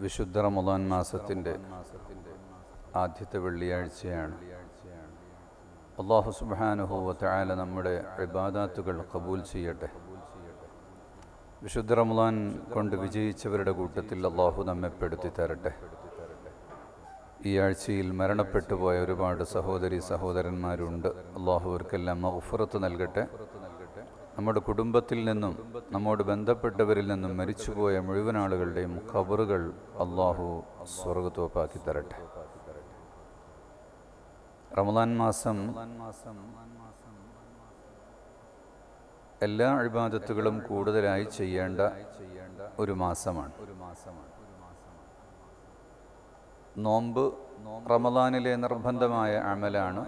വിശുദ്ധ റമദാൻ മാസത്തിന്റെ ആദ്യത്തെ വെള്ളിയാഴ്ചയാണ്. അള്ളാഹു സുബാനുഹൂവ തയാല നമ്മുടെ ഇബാദാത്തുകൾ കബൂൽ ചെയ്യട്ടെ. വിശുദ്ധ റമദാൻ കൊണ്ട് വിജയിച്ചവരുടെ കൂട്ടത്തിൽ അള്ളാഹു നമ്മെ പെടുത്തി തരട്ടെ. ഈ ആഴ്ചയിൽ മരണപ്പെട്ടു പോയ ഒരുപാട് സഹോദരി സഹോദരന്മാരുണ്ട്. അള്ളാഹു അവർക്കെല്ലാം ഉഫറത്ത് നൽകട്ടെ. നമ്മുടെ കുടുംബത്തിൽ നിന്നും നമ്മോട് ബന്ധപ്പെട്ടവരിൽ നിന്നും മരിച്ചുപോയ മുഴുവൻ ആളുകളുടെയും ഖബറുകൾ അള്ളാഹു സ്വർഗത്തോപ്പാക്കി തരട്ടെ. റമദാൻ മാസം എല്ലാ അഴിബാദത്തുകളും കൂടുതലായി ചെയ്യേണ്ട ഒരു മാസമാണ്. നോമ്പ് റമദാനിലെ നിർബന്ധമായ അമലാണ്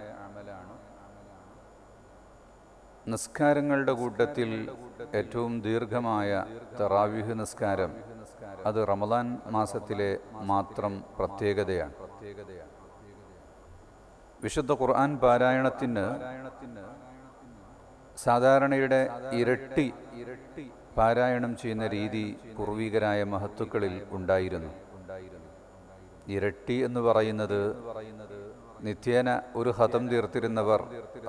നിസ്കാരങ്ങളുടെ കൂട്ടത്തിൽ ഏറ്റവും ദീർഘമായ തറാവിഹ് നിസ്കാരം അത് റമദാൻ മാസത്തിലെ മാത്രം പ്രത്യേകതയാണ്. വിശുദ്ധ ഖുർആൻ പാരായണത്തിന് സാധാരണയുടെ ഇരട്ടി ഇരട്ടി പാരായണം ചെയ്യുന്ന രീതി പൂർവികരായ മഹത്തുക്കളിൽ ഉണ്ടായിരുന്നു. ഇരട്ടി എന്ന് പറയുന്നത് നിത്യേന ഒരു ഹതം തീർത്തിരുന്നവർ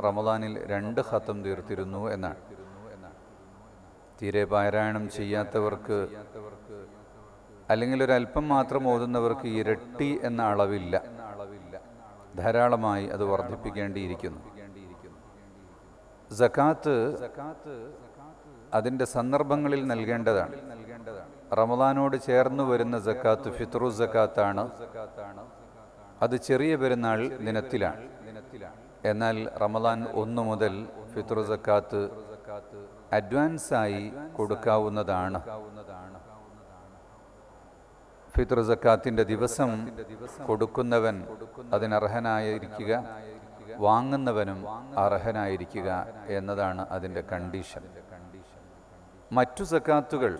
റമദാനിൽ രണ്ട് ഹതം തീർത്തിരുന്നു എന്നാണ്. തീരെ പാരായണം ചെയ്യാത്തവർക്ക് അല്ലെങ്കിൽ ഒരല്പം മാത്രം ഓതുന്നവർക്ക് ഇരട്ടി എന്ന അളവില്ല. ധാരാളമായി അത് വർദ്ധിപ്പിക്കേണ്ടിയിരിക്കുന്നു. ജക്കാത്ത് അതിന്റെ സന്ദർഭങ്ങളിൽ നൽകേണ്ടതാണ്. റമദാനോട് ചേർന്ന് വരുന്ന സക്കാത്ത് ഫിത്രു സക്കാത്താണ്. അത് ചെറിയ പെരുന്നാൾ ദിനത്തിലാണ്. എന്നാൽ റമദാൻ ഒന്നു മുതൽ ഫിത്രു സക്കാത്ത് അഡ്വാൻസായി കൊടുക്കാവുന്നതാണ്. ഫിത്രു സക്കാത്തിന്റെ ദിവസം കൊടുക്കുന്നവൻ അതിനർഹനായിരിക്കുക വാങ്ങുന്നവനും അർഹനായിരിക്കുക എന്നതാണ് അതിന്റെ കണ്ടീഷൻ. മറ്റു സക്കാത്തുകൾ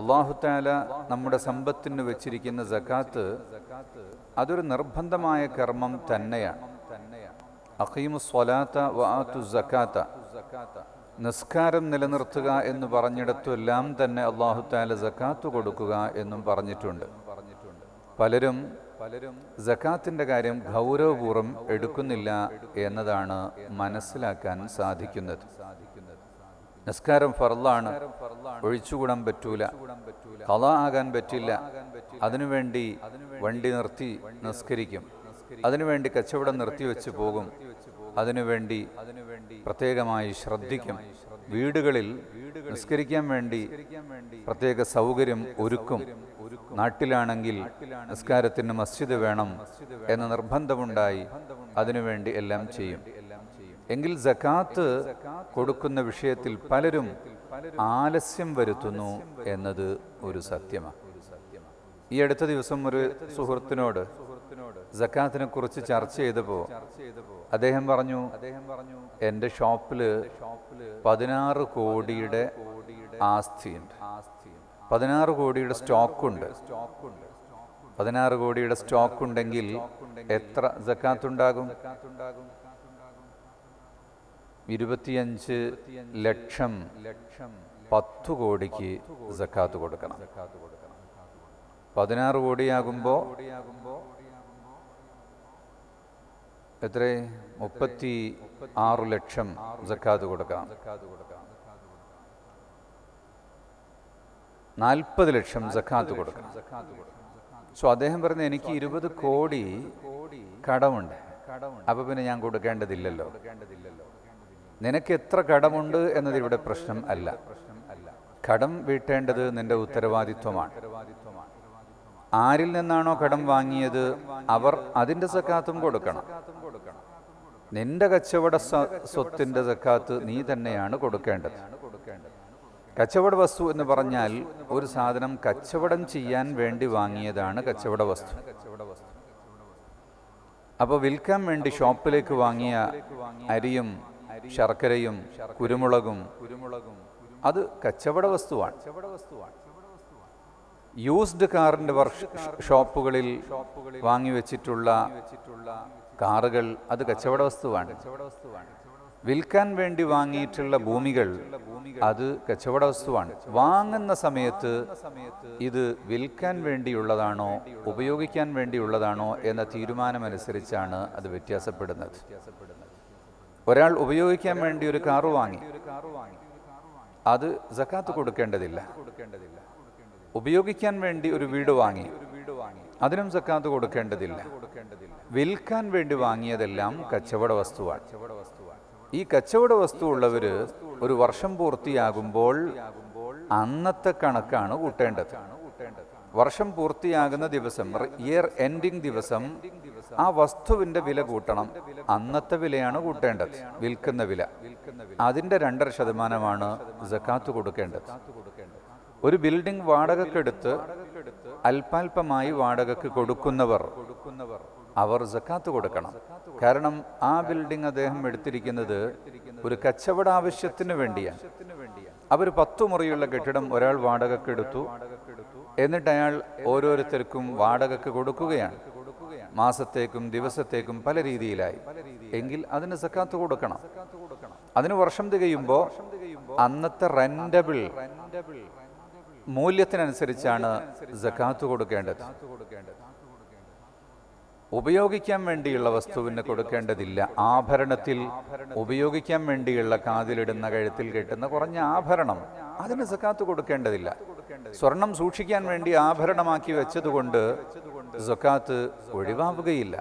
അള്ളാഹുത്താല നമ്മുടെ സമ്പത്തിന് വെച്ചിരിക്കുന്ന സക്കാത്ത് അതൊരു നിർബന്ധമായ കർമ്മം തന്നെയാണ് അഖീമു നിസ്കാരം നിലനിർത്തുക എന്ന് പറഞ്ഞിടത്തെല്ലാം തന്നെ അള്ളാഹുത്താല സക്കാത്ത് കൊടുക്കുക എന്നും പറഞ്ഞിട്ടുണ്ട്. പലരും പലരും സക്കാത്തിന്റെ കാര്യം ഗൗരവപൂർവം എടുക്കുന്നില്ല എന്നതാണ് മനസ്സിലാക്കാൻ സാധിക്കുന്നത്. നിസ്കാരം ഫർലാണ് ഒഴിച്ചുകൂടാൻ പറ്റൂല. കഥ ആകാൻ പറ്റില്ല. അതിനുവേണ്ടി വണ്ടി നിർത്തി നിസ്കരിക്കും. അതിനുവേണ്ടി കച്ചവടം നിർത്തിവെച്ച് പോകും. അതിനുവേണ്ടി പ്രത്യേകമായി ശ്രദ്ധിക്കും. വീടുകളിൽ നിസ്കരിക്കാൻ വേണ്ടി പ്രത്യേക സൗകര്യം ഒരുക്കും. നാട്ടിലാണെങ്കിൽ നിസ്കാരത്തിന് മസ്ജിദ് വേണം എന്ന നിർബന്ധമുണ്ടായി അതിനുവേണ്ടി എല്ലാം ചെയ്യും. എങ്കിൽ ജക്കാത്ത് കൊടുക്കുന്ന വിഷയത്തിൽ പലരും ആലസ്യം വരുത്തുന്നു എന്നത് ഒരു സത്യമാണ് ഈ അടുത്ത ദിവസം ഒരു സുഹൃത്തിനോട് ജക്കാത്തിനെ കുറിച്ച് ചർച്ച ചെയ്തപ്പോൾ അദ്ദേഹം പറഞ്ഞു എന്റെ ഷോപ്പിൽ പതിനാറ് കോടിയുടെ ആസ്തിയുണ്ട്. പതിനാറ് കോടിയുടെ സ്റ്റോക്ക് ഉണ്ട് പതിനാറ് കോടിയുടെ സ്റ്റോക്ക് ഉണ്ടെങ്കിൽ എത്ര ജക്കാത്ത് ഉണ്ടാകും ഇരുപത്തിയഞ്ച് ലക്ഷം ലക്ഷം പത്തു കോടിക്ക് സക്കാത്ത് കൊടുക്കണം. പതിനാറ് കോടിയാകുമ്പോൾ എത്ര മുപ്പത്തി ആറ് ലക്ഷം സക്കാത്ത് കൊടുക്കണം. നാൽപ്പത് ലക്ഷം സക്കാത്ത് കൊടുക്കണം. സോ അദ്ദേഹം പറഞ്ഞ എനിക്ക് ഇരുപത് കോടി കടമുണ്ട്. അപ്പൊ പിന്നെ ഞാൻ കൊടുക്കേണ്ടതില്ലല്ലോ. നിനക്ക് എത്ര കടമുണ്ട് എന്നത് ഇവിടെ പ്രശ്നം അല്ല. കടം വീട്ടേണ്ടത് നിന്റെ ഉത്തരവാദിത്വമാണ്. ആരിൽ നിന്നാണോ കടം വാങ്ങിയത്? അവർ അതിന്റെ സക്കാത്തും കൊടുക്കണം. നിന്റെ കച്ചവട സ്വത്തിന്റെ സക്കാത്ത് നീ തന്നെയാണ് കൊടുക്കേണ്ടത്. കച്ചവട വസ്തു എന്ന് പറഞ്ഞാൽ ഒരു സാധനം കച്ചവടം ചെയ്യാൻ വേണ്ടി വാങ്ങിയതാണ് കച്ചവട വസ്തു. അപ്പോൾ വിൽക്കാൻ വേണ്ടി ഷോപ്പിലേക്ക് വാങ്ങിയ അരിയും ശർക്കരയും കുരുമുളകും. കുരുമുളകും അത് കച്ചവട വസ്തുവാണ്. യൂസ്ഡ് കാറിന്റെ വർക്ക് ഷോപ്പുകളിൽ വാങ്ങി വെച്ചിട്ടുള്ള കാറുകൾ അത് കച്ചവട വസ്തുവാണ്. വിൽക്കാൻ വേണ്ടി വാങ്ങിയിട്ടുള്ള ഭൂമികൾ അത് കച്ചവട വസ്തുവാണ്. വാങ്ങുന്ന സമയത്ത് ഇത് വിൽക്കാൻ വേണ്ടിയുള്ളതാണോ ഉപയോഗിക്കാൻ വേണ്ടിയുള്ളതാണോ എന്ന തീരുമാനമനുസരിച്ചാണ് അത് വ്യത്യാസപ്പെടുന്നത്. ഒരാൾ ഉപയോഗിക്കാൻ വേണ്ടി ഒരു കാറ് വാങ്ങി. അത് ജക്കാത്ത് കൊടുക്കേണ്ടതില്ല. ഉപയോഗിക്കാൻ വേണ്ടി ഒരു വീട് വാങ്ങി. അതിനും സക്കാത്ത് കൊടുക്കേണ്ടതില്ല. വിൽക്കാൻ വേണ്ടി വാങ്ങിയതെല്ലാം കച്ചവട വസ്തുവാണ്. ഈ കച്ചവട വസ്തു ഉള്ളവര് ഒരു വർഷം പൂർത്തിയാകുമ്പോൾ അന്നത്തെ കണക്കാണ് കൂട്ടേണ്ടത്. വർഷം പൂർത്തിയാകുന്ന ദിവസം ഇയർ എൻഡിങ് ദിവസം ആ വസ്തുവിന്റെ വില കൂട്ടണം. അന്നത്തെ വിലയാണ് കൂട്ടേണ്ടത് വിൽക്കുന്ന വില. അതിന്റെ രണ്ടര ശതമാനമാണ് ജക്കാത്ത് കൊടുക്കേണ്ടത്. ഒരു ബിൽഡിംഗ് വാടകക്കെടുത്ത് അല്പാൽപമായി വാടകക്ക് കൊടുക്കുന്നവർ അവർ ജക്കാത്ത് കൊടുക്കണം. കാരണം ആ ബിൽഡിംഗ് അദ്ദേഹം എടുത്തിരിക്കുന്നത് ഒരു കച്ചവട ആവശ്യത്തിന് വേണ്ടിയാണ്. അവർ പത്തു മുറിയുള്ള കെട്ടിടം ഒരാൾ വാടകക്ക് എടുത്തു എന്നിട്ട് അയാൾ ഓരോരുത്തർക്കും വാടകക്ക് കൊടുക്കുകയാണ്. മാസത്തേക്കും ദിവസത്തേക്കും പല രീതിയിലായി. എങ്കിൽ അതിന് സക്കാത്ത് കൊടുക്കണം. അതിന് വർഷം തികയുമ്പോൾ അന്നത്തെ റെന്റബിൾ മൂല്യത്തിനനുസരിച്ചാണ് സക്കാത്ത് കൊടുക്കേണ്ടത്. ഉപയോഗിക്കാൻ വേണ്ടിയുള്ള വസ്തുവിന് കൊടുക്കേണ്ടതില്ല. ആഭരണത്തിൽ ഉപയോഗിക്കാൻ വേണ്ടിയുള്ള കാതിലിടുന്ന കഴുത്തിൽ കെട്ടുന്ന കുറഞ്ഞ ആഭരണം. അതിന് സക്കാത്ത് കൊടുക്കേണ്ടതില്ല. സ്വർണം സൂക്ഷിക്കാൻ വേണ്ടി ആഭരണമാക്കി വെച്ചതുകൊണ്ട് സക്കാത്ത് ഒഴിവാവുകയില്ല.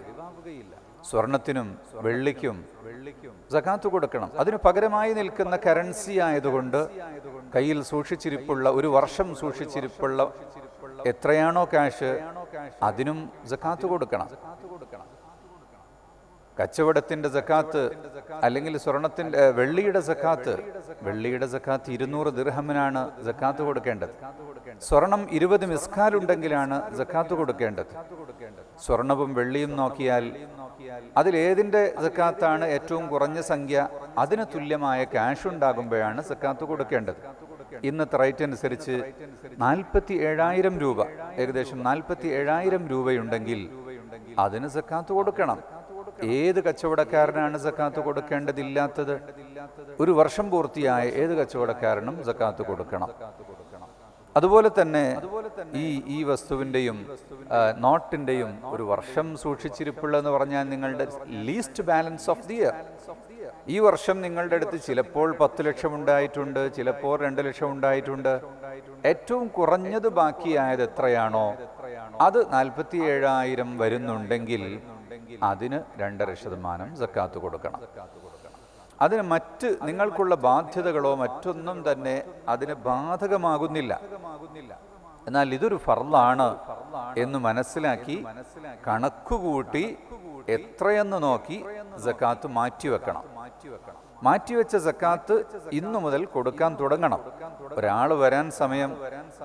സ്വർണത്തിനും വെള്ളിക്കും സക്കാത്ത് കൊടുക്കണം. അതിന് പകരമായി നിൽക്കുന്ന കറൻസി ആയതുകൊണ്ട് കയ്യിൽ സൂക്ഷിച്ചിരിപ്പുള്ള ഒരു വർഷം സൂക്ഷിച്ചിരിപ്പുള്ള എത്രയാണോ കാശ് അതിനും സക്കാത്ത് കൊടുക്കണം. കച്ചവടത്തിന്റെ സക്കാത്ത് അല്ലെങ്കിൽ സ്വർണത്തിന്റെ വെള്ളിയുടെ സക്കാത്ത്. വെള്ളിയുടെ സക്കാത്ത് ഇരുന്നൂറ് ദിർഹമിനാണ് സക്കാത്ത് കൊടുക്കേണ്ടത്. സ്വർണം ഇരുപത് മിസ്കാൽ ഉണ്ടെങ്കിലാണ് സക്കാത്ത് കൊടുക്കേണ്ടത്. സ്വർണവും വെള്ളിയും നോക്കിയാൽ അതിലേതിന്റെ സക്കാത്താണ് ഏറ്റവും കുറഞ്ഞ സംഖ്യ? അതിന് തുല്യമായ ക്യാഷ് ഉണ്ടാകുമ്പോഴാണ് സക്കാത്ത് കൊടുക്കേണ്ടത്. ഇന്നത്തെ റേറ്റ് അനുസരിച്ച് നാൽപ്പത്തി ഏഴായിരം രൂപ ഏകദേശം നാൽപ്പത്തി ഏഴായിരം രൂപയുണ്ടെങ്കിൽ അതിന് സക്കാത്ത് കൊടുക്കണം. ഏത് കച്ചവടക്കാരനാണ് സക്കാത്ത് കൊടുക്കേണ്ടതില്ലാത്തത്? ഒരു വർഷം പൂർത്തിയായ ഏത് കച്ചവടക്കാരനും സക്കാത്ത് കൊടുക്കണം. അതുപോലെ തന്നെ ഈ ഈ വസ്തുവിന്റെയും നോട്ടിന്റെയും ഒരു വർഷം സൂക്ഷിച്ചിരിപ്പുള്ള എന്ന് പറഞ്ഞാൽ നിങ്ങളുടെ least balance of the year ഈ വർഷം നിങ്ങളുടെ അടുത്ത് ചിലപ്പോൾ പത്ത് ലക്ഷം ഉണ്ടായിട്ടുണ്ട് ചിലപ്പോൾ രണ്ട് ലക്ഷം ഉണ്ടായിട്ടുണ്ട്. ഏറ്റവും കുറഞ്ഞത് ബാക്കിയായത് എത്രയാണോ? അത് നാൽപ്പത്തി ഏഴായിരം വരുന്നുണ്ടെങ്കിൽ അതിന് രണ്ടര ശതമാനം സക്കാത്ത് കൊടുക്കണം. അതിന് മറ്റ് നിങ്ങൾക്കുള്ള ബാധ്യതകളോ മറ്റൊന്നും തന്നെ അതിന് ബാധകമാകുന്നില്ല. എന്നാൽ ഇതൊരു ഫർലാണ് എന്ന് മനസ്സിലാക്കി കണക്കുകൂട്ടി എത്രയെന്ന് നോക്കി ജക്കാത്ത് മാറ്റിവെക്കണം മാറ്റിവെച്ച സക്കാത്ത് ഇന്നു മുതൽ കൊടുക്കാൻ തുടങ്ങണം. ഒരാൾ വരാൻ സമയം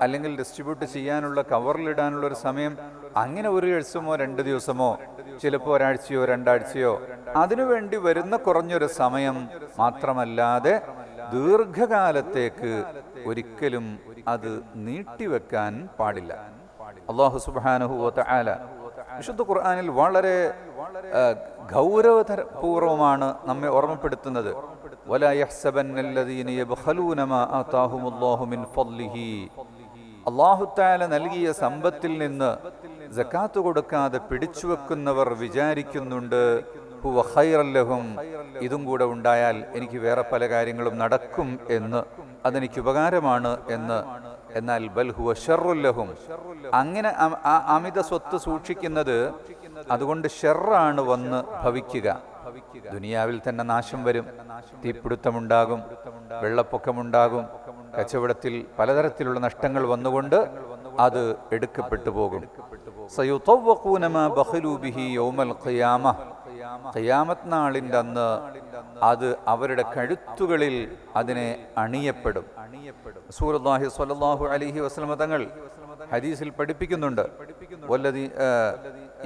അല്ലെങ്കിൽ ഡിസ്ട്രിബ്യൂട്ട് ചെയ്യാനുള്ള കവറിലിടാനുള്ള ഒരു സമയം അങ്ങനെ ഒരു ദിവസമോ രണ്ട് ദിവസമോ ചിലപ്പോൾ ഒരാഴ്ചയോ രണ്ടാഴ്ചയോ അതിനുവേണ്ടി വരുന്ന കുറഞ്ഞൊരു സമയം മാത്രമല്ലാതെ ദീർഘകാലത്തേക്ക് ഒരിക്കലും അത് നീട്ടിവെക്കാൻ പാടില്ല അള്ളാഹു സുബാനുഹു ആല വിശുദ്ധ ഖുർആനിൽ വളരെ ആ, ഗൗരവപൂർവമാണ് നമ്മെ ഓർമ്മപ്പെടുത്തുന്നത് ولا يحسبن الذين يبخلون ما آتاهم الله من فضله അള്ളാഹു താല നൽകിയ സമ്പത്തിൽ നിന്ന് ജക്കാത്ത് കൊടുക്കാതെ പിടിച്ചുവെക്കുന്നവർ വിചാരിക്കുന്നുണ്ട്. ഹൈറല്ലഹും ഇതും കൂടെ ഉണ്ടായാൽ എനിക്ക് വേറെ പല കാര്യങ്ങളും നടക്കും എന്ന്. അതെനിക്ക് ഉപകാരമാണ് എന്ന്. എന്നാൽ ബൽഹുവ ഷെറുല്ലഹും അങ്ങനെ അമിത സ്വത്ത് സൂക്ഷിക്കുന്നത് അതുകൊണ്ട് ഷെറാണ് വന്ന് ഭവിക്കുക. ദുനിയാവിൽ തന്നെ നാശം വരും. തീപിടുത്തമുണ്ടാകും. വെള്ളപ്പൊക്കമുണ്ടാകും. കച്ചവടത്തിൽ പലതരത്തിലുള്ള നഷ്ടങ്ങൾ വന്നുകൊണ്ട് അത് എടുക്കപ്പെട്ടു പോകും. ഖിയാമത്ത് നാളിന്റെ അന്ന് അത് അവരുടെ കഴുത്തുകളിൽ അതിനെ അണിയപ്പെടും. സൂറല്ലാഹി സ്വല്ലല്ലാഹു അലൈഹി വസ്ലമ തങ്ങൾ ഹദീസിൽ പഠിപ്പിക്കുന്നുണ്ട്.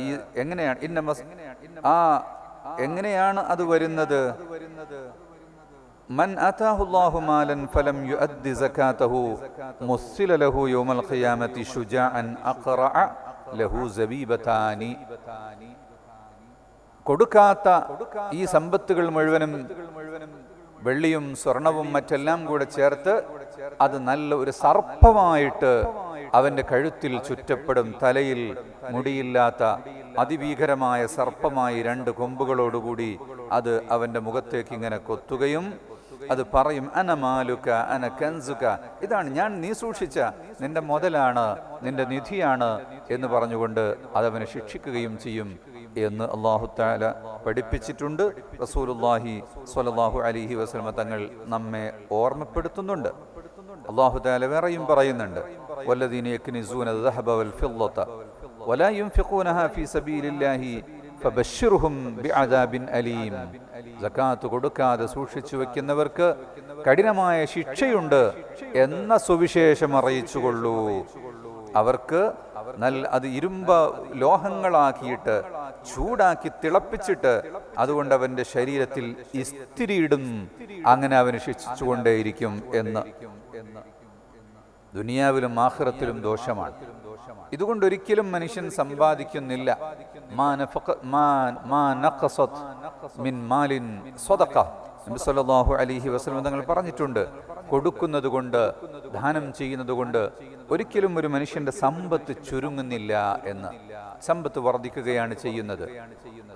ഈ എങ്ങനെയാണ് ആ എങ്ങനെയാണ് അത് വരുന്നത്? من أتاه الله مالا فلم يؤد زكاته مثل له يوم القيامة شجاعا أقرع له زبيبتان കൊടുക്കാത്ത ഈ സമ്പത്തുകൾ മുഴുവനും വെള്ളിയും സ്വർണവും മറ്റെല്ലാം കൂടെ ചേർത്ത് അത് നല്ല ഒരു സർപ്പമായിട്ട് അവന്റെ കഴുത്തിൽ ചുറ്റപ്പെടും തലയിൽ മുടിയില്ലാത്ത അതിഭീകരമായ സർപ്പമായി രണ്ട് കൊമ്പുകളോടുകൂടി അത് അവന്റെ മുഖത്തേക്ക് ഇങ്ങനെ കൊത്തുകയും അത് പറയും അന മാലുക അന കൻസുക ഇതാണ് ഞാൻ നീ സൂക്ഷിച്ച നിന്റെ മുതലാണ് നിന്റെ നിധിയാണ് എന്ന് പറഞ്ഞുകൊണ്ട് അതവനെ ശിക്ഷിക്കുകയും ചെയ്യും എന്ന് അള്ളാഹു താല പഠിപ്പിച്ചിട്ടുണ്ട് റസൂലുല്ലാഹി സ്വല്ലല്ലാഹു അലൈഹി വസല്ലമ തങ്ങൾ നമ്മെ ഓർമ്മപ്പെടുത്തുന്നുണ്ട് അള്ളാഹു താല വേറെയും പറയുന്നുണ്ട് വല്ലദീന യക്നിസൂന الذهب والفضة ولا ينفقونها في سبيل الله ഫബശ്ശിർഹും ബിഅദാബിൻ അലീം. ജക്കാത്ത് കൊടുക്കാതെ സൂക്ഷിച്ചു വെക്കുന്നവർക്ക് കഠിനമായ ശിക്ഷയുണ്ട് എന്ന സുവിശേഷം അറിയിച്ചുകൊള്ളൂ. അവർക്ക് നല്ല അത് ഇരുമ്പ ലോഹങ്ങളാക്കിയിട്ട് ചൂടാക്കി തിളപ്പിച്ചിട്ട് അതുകൊണ്ട് അവന്റെ ശരീരത്തിൽ ഇസ്തിരിയിടും. അങ്ങനെ അവന് ശിക്ഷിച്ചുകൊണ്ടേയിരിക്കും എന്ന്. ദുനിയാവിലും ആഹ്റത്തിലും ദോഷമാണ്. ഇതുകൊണ്ട് ഒരിക്കലും മനുഷ്യൻ സമ്പാദിക്കുന്നില്ല. മിൻ മാലിൻ നബി സല്ലല്ലാഹു അലൈഹി വസല്ലം തങ്ങൾ പറഞ്ഞിട്ടുണ്ട് കൊടുക്കുന്നത് കൊണ്ട് ദാനം ചെയ്യുന്നത് കൊണ്ട് ഒരിക്കലും ഒരു മനുഷ്യന്റെ സമ്പത്ത് ചുരുങ്ങുന്നില്ല എന്ന്. സമ്പത്ത് വർദ്ധിക്കുകയാണ് ചെയ്യുന്നത്.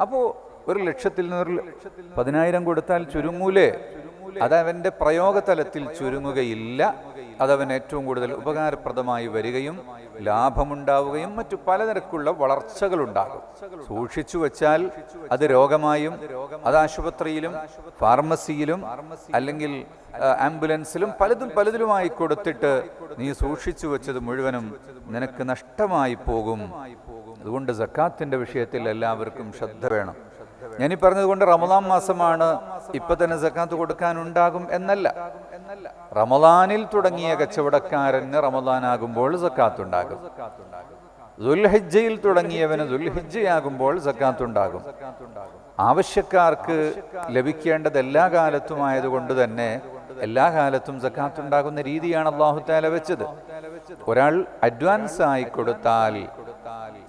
അപ്പോ ഒരു ലക്ഷത്തിൽ നിന്ന് പതിനായിരം കൊടുത്താൽ ചുരുങ്ങൂലേ? അതവന്റെ പ്രയോഗതലത്തിൽ ചുരുങ്ങുകയില്ല. അതവൻ ഏറ്റവും കൂടുതൽ ഉപകാരപ്രദമായി വരികയും ലാഭമുണ്ടാവുകയും മറ്റു പലതരക്കുള്ള വളർച്ചകളുണ്ടാകും. സൂക്ഷിച്ചു വച്ചാൽ അത് രോഗമായും അത് ആശുപത്രിയിലും ഫാർമസിയിലും അല്ലെങ്കിൽ ആംബുലൻസിലും പലതും പലതിലുമായി കൊടുത്തിട്ട് നീ സൂക്ഷിച്ചു വെച്ചത് മുഴുവനും നിനക്ക് നഷ്ടമായി പോകും. അതുകൊണ്ട് സക്കാത്തിന്റെ വിഷയത്തിൽ എല്ലാവർക്കും ശ്രദ്ധ വേണം. ഞാനീ പറഞ്ഞതുകൊണ്ട് റമദാം മാസമാണ് ഇപ്പൊ തന്നെ സക്കാത്ത് കൊടുക്കാനുണ്ടാകും എന്നല്ല. റമദാനിൽ തുടങ്ങിയ കച്ചവടക്കാരന് റമദാനാകുമ്പോൾ സക്കാത്ത് ഉണ്ടാകും ദുൽഹിജ്ജയിൽ തുടങ്ങിയവന് ദുൽഹിജ്ജയാകുമ്പോൾ സക്കാത്ത് ഉണ്ടാകും ആവശ്യക്കാർക്ക് ലഭിക്കേണ്ടത് എല്ലാ കാലത്തും ആയതുകൊണ്ട് തന്നെ എല്ലാ കാലത്തും സക്കാത്ത് ഉണ്ടാകുന്ന രീതിയാണ് അള്ളാഹു താല വെച്ചത്. ഒരാൾ അഡ്വാൻസ് ആയി കൊടുത്താൽ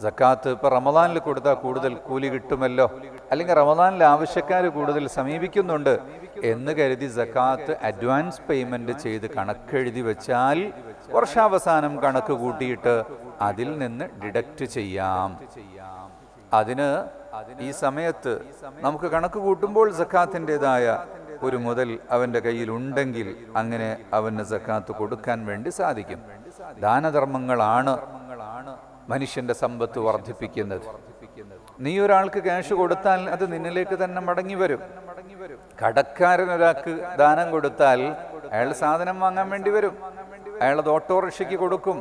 സക്കാത്ത് ഇപ്പൊ റമദാനിൽ കൊടുത്താൽ കൂടുതൽ കൂലി കിട്ടുമല്ലോ? അല്ലെങ്കിൽ റമദാനിൽ ആവശ്യക്കാർ കൂടുതൽ സമീപിക്കുന്നുണ്ട് എന്ന് കരുതി സക്കാത്ത് അഡ്വാൻസ് പേയ്മെന്റ് ചെയ്ത് കണക്കെഴുതി വെച്ചാൽ വർഷാവസാനം കണക്ക് കൂട്ടിയിട്ട് അതിൽ നിന്ന് ഡിഡക്റ്റ് ചെയ്യാം. അതിന് ഈ സമയത്ത് നമുക്ക് കണക്ക് കൂട്ടുമ്പോൾ സക്കാത്തിന്റെതായ ഒരു മുതൽ അവന്റെ കയ്യിൽ ഉണ്ടെങ്കിൽ അങ്ങനെ അവന് സക്കാത്ത് കൊടുക്കാൻ വേണ്ടി സാധിക്കും. ദാനധർമ്മങ്ങളാണ് മനുഷ്യന്റെ സമ്പത്ത് വർദ്ധിപ്പിക്കുന്നത്. നീ ഒരാൾക്ക് ക്യാഷ് കൊടുത്താൽ അത് നിന്നിലേക്ക് തന്നെ മടങ്ങി വരും. കടക്കാരൻ ഒരാൾക്ക് ദാനം കൊടുത്താൽ അയാൾ സാധനം വാങ്ങാൻ വേണ്ടി വരും. അയാൾ അത് ഓട്ടോറിക്ഷയ്ക്ക് കൊടുക്കും.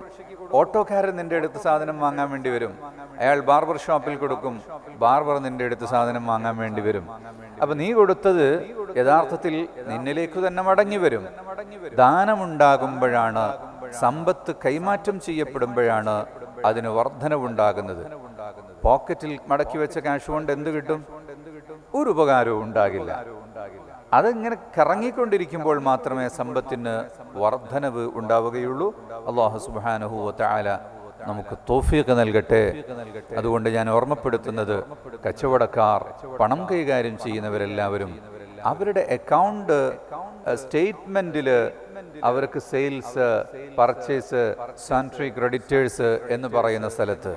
ഓട്ടോക്കാരൻ നിന്റെ അടുത്ത് സാധനം വാങ്ങാൻ വേണ്ടി വരും. അയാൾ ബാർബർ ഷോപ്പിൽ കൊടുക്കും. ബാർബർ നിന്റെ അടുത്ത് സാധനം വാങ്ങാൻ വേണ്ടി വരും. അപ്പൊ നീ കൊടുത്തത് യഥാർത്ഥത്തിൽ നിന്നിലേക്ക് തന്നെ മടങ്ങി വരും. ദാനമുണ്ടാകുമ്പോഴാണ് സമ്പത്ത് കൈമാറ്റം ചെയ്യപ്പെടുമ്പോഴാണ് അതിന് വർധനവുണ്ടാകുന്നത്. പോക്കറ്റിൽ മടക്കി വെച്ച ക്യാഷ് കൊണ്ട് എന്ത് കിട്ടും? ഒരു ഉപകാരവും ഉണ്ടാകില്ല. അതിങ്ങനെ കറങ്ങിക്കൊണ്ടിരിക്കുമ്പോൾ മാത്രമേ സമ്പത്തിന് വർധനവ് ഉണ്ടാവുകയുള്ളൂ. അള്ളാഹു സുബാനഹു താല നമുക്ക് തോഫിയൊക്കെ നൽകട്ടെ. അതുകൊണ്ട് ഞാൻ ഓർമ്മപ്പെടുത്തുന്നത് കച്ചവടക്കാർ പണം കൈകാര്യം ചെയ്യുന്നവരെല്ലാവരും അവരുടെ അക്കൗണ്ട് സ്റ്റേറ്റ്മെന്റിൽ അവർക്ക് സെയിൽസ് പർച്ചേസ് സാനിറ്ററി ക്രെഡിറ്റേഴ്സ് എന്ന് പറയുന്ന സ്ഥലത്ത്.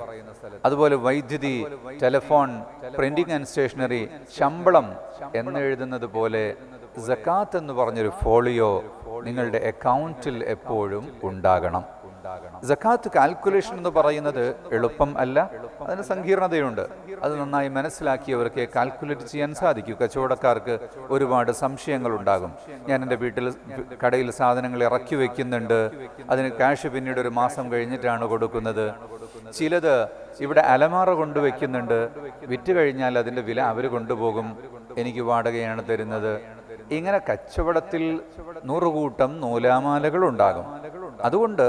അതുപോലെ വൈദ്യുതി ടെലിഫോൺ പ്രിന്റിംഗ് ആൻഡ് സ്റ്റേഷനറി ശമ്പളം എന്നെഴുതുന്നത് പോലെ സക്കാത്ത് എന്ന് പറഞ്ഞൊരു ഫോളിയോ നിങ്ങളുടെ അക്കൗണ്ടിൽ എപ്പോഴും ഉണ്ടാകണം. സക്കാത്ത് കാൽക്കുലേഷൻ എന്ന് പറയുന്നത് എളുപ്പം അല്ല അതിന് സങ്കീർണതയുണ്ട്. അത് നന്നായി മനസ്സിലാക്കിയവർക്ക് കാൽക്കുലേറ്റ് ചെയ്യാൻ സാധിക്കും. കച്ചവടക്കാർക്ക് ഒരുപാട് സംശയങ്ങൾ ഉണ്ടാകും ഞാൻ എന്റെ വീട്ടിൽ കടയിൽ സാധനങ്ങൾ ഇറക്കി വെക്കുന്നുണ്ട്. അതിന് ക്യാഷ് പിന്നീട് ഒരു മാസം കഴിഞ്ഞിട്ടാണ് കൊടുക്കുന്നത്. ചിലത് ഇവിടെ അലമാറ കൊണ്ടുവയ്ക്കുന്നുണ്ട് വിറ്റ് കഴിഞ്ഞാൽ അതിന്റെ വില അവർ കൊണ്ടുപോകും. എനിക്ക് വാടകയാണ് തരുന്നത്. ഇങ്ങനെ കച്ചവടത്തിൽ നൂറുകൂട്ടം നൂലാമാലകൾ ഉണ്ടാകും അതുകൊണ്ട്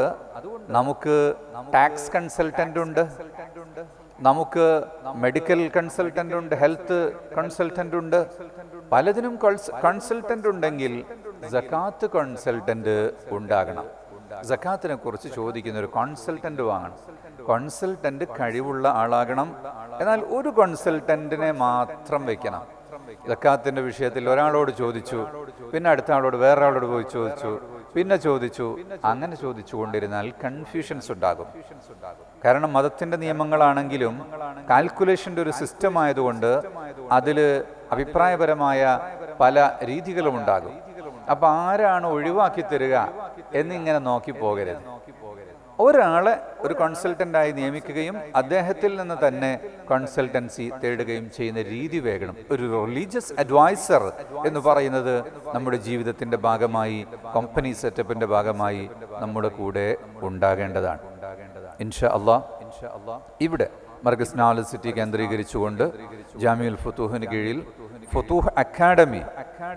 നമുക്ക് ടാക്സ് കൺസൾട്ടന്റ് ഉണ്ട്. നമുക്ക് മെഡിക്കൽ കൺസൾട്ടന്റ് ഉണ്ട് ഹെൽത്ത് കൺസൾട്ടന്റ് ഉണ്ട്. പലതിനും കൺസൾട്ടന്റ് ഉണ്ടെങ്കിൽ ജക്കാത്ത് കൺസൾട്ടന്റ് ഉണ്ടാകണം. ജക്കാത്തിനെ കുറിച്ച് ചോദിക്കുന്ന ഒരു കൺസൾട്ടന്റ് വാങ്ങണം. കൺസൾട്ടന്റ് കഴിവുള്ള ആളാകണം. എന്നാൽ ഒരു കൺസൾട്ടന്റിനെ മാത്രം വെക്കണം. ജക്കാത്തിന്റെ വിഷയത്തിൽ ഒരാളോട് ചോദിച്ചു പിന്നെ അടുത്ത ആളോട് വേറൊരാളോട് പോയി ചോദിച്ചു പിന്നെ ചോദിച്ചു അങ്ങനെ ചോദിച്ചു കൊണ്ടിരുന്നാൽ കൺഫ്യൂഷൻസ് ഉണ്ടാകും. കാരണം മതത്തിന്റെ നിയമങ്ങളാണെങ്കിലും കാൽക്കുലേഷന്റെ ഒരു സിസ്റ്റം ആയതുകൊണ്ട് അതിൽ അഭിപ്രായപരമായ പല രീതികളും ഉണ്ടാകും. അപ്പൊ ആരാണ് ഒഴിവാക്കി തരിക എന്നിങ്ങനെ നോക്കി പോകരുത്. ഒരാളെ ഒരു കൺസൾട്ടന്റായി നിയമിക്കുകയും അദ്ദേഹത്തിൽ നിന്ന് തന്നെ കൺസൾട്ടൻസി തേടുകയും ചെയ്യുന്ന രീതി വേഗണം. ഒരു റിലീജിയസ് അഡ്വൈസർ എന്ന് പറയുന്നത് നമ്മുടെ ജീവിതത്തിന്റെ ഭാഗമായി കമ്പനി സെറ്റപ്പിന്റെ ഭാഗമായി നമ്മുടെ കൂടെ ഉണ്ടാകേണ്ടതാണ്. ഇൻഷാ അള്ളാ ഇവിടെ മർഗസ് നാല് സിറ്റി കേന്ദ്രീകരിച്ചുകൊണ്ട് ജാമ്യുൽ ഫുത്തൂഹിന് കീഴിൽ ഫുത്തൂഹ് അക്കാഡമി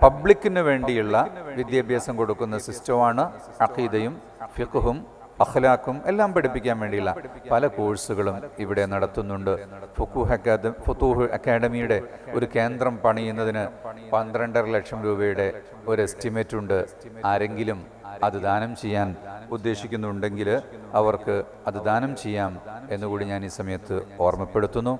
പബ്ലിക്കിന് വേണ്ടിയുള്ള വിദ്യാഭ്യാസം കൊടുക്കുന്ന സിസ്റ്റമാണ് അഖീദയും ഫിഖും അഖ്ലാഖും എല്ലാം പഠിപ്പിക്കാൻ വേണ്ടിയുള്ള പല കോഴ്സുകളും ഇവിടെ നടത്തുന്നുണ്ട്. ഫുത്തൂഹ് അക്കാഡമിയുടെ ഒരു കേന്ദ്രം പണിയുന്നതിന് പന്ത്രണ്ടര ലക്ഷം രൂപയുടെ ഒരു എസ്റ്റിമേറ്റ് ഉണ്ട്. ആരെങ്കിലും അത് ദാനം ചെയ്യാൻ ഉദ്ദേശിക്കുന്നുണ്ടെങ്കിൽ അവർക്ക് അത് ദാനം ചെയ്യാം എന്നുകൂടി ഞാൻ ഈ സമയത്ത് ഓർമ്മപ്പെടുത്തുന്നു.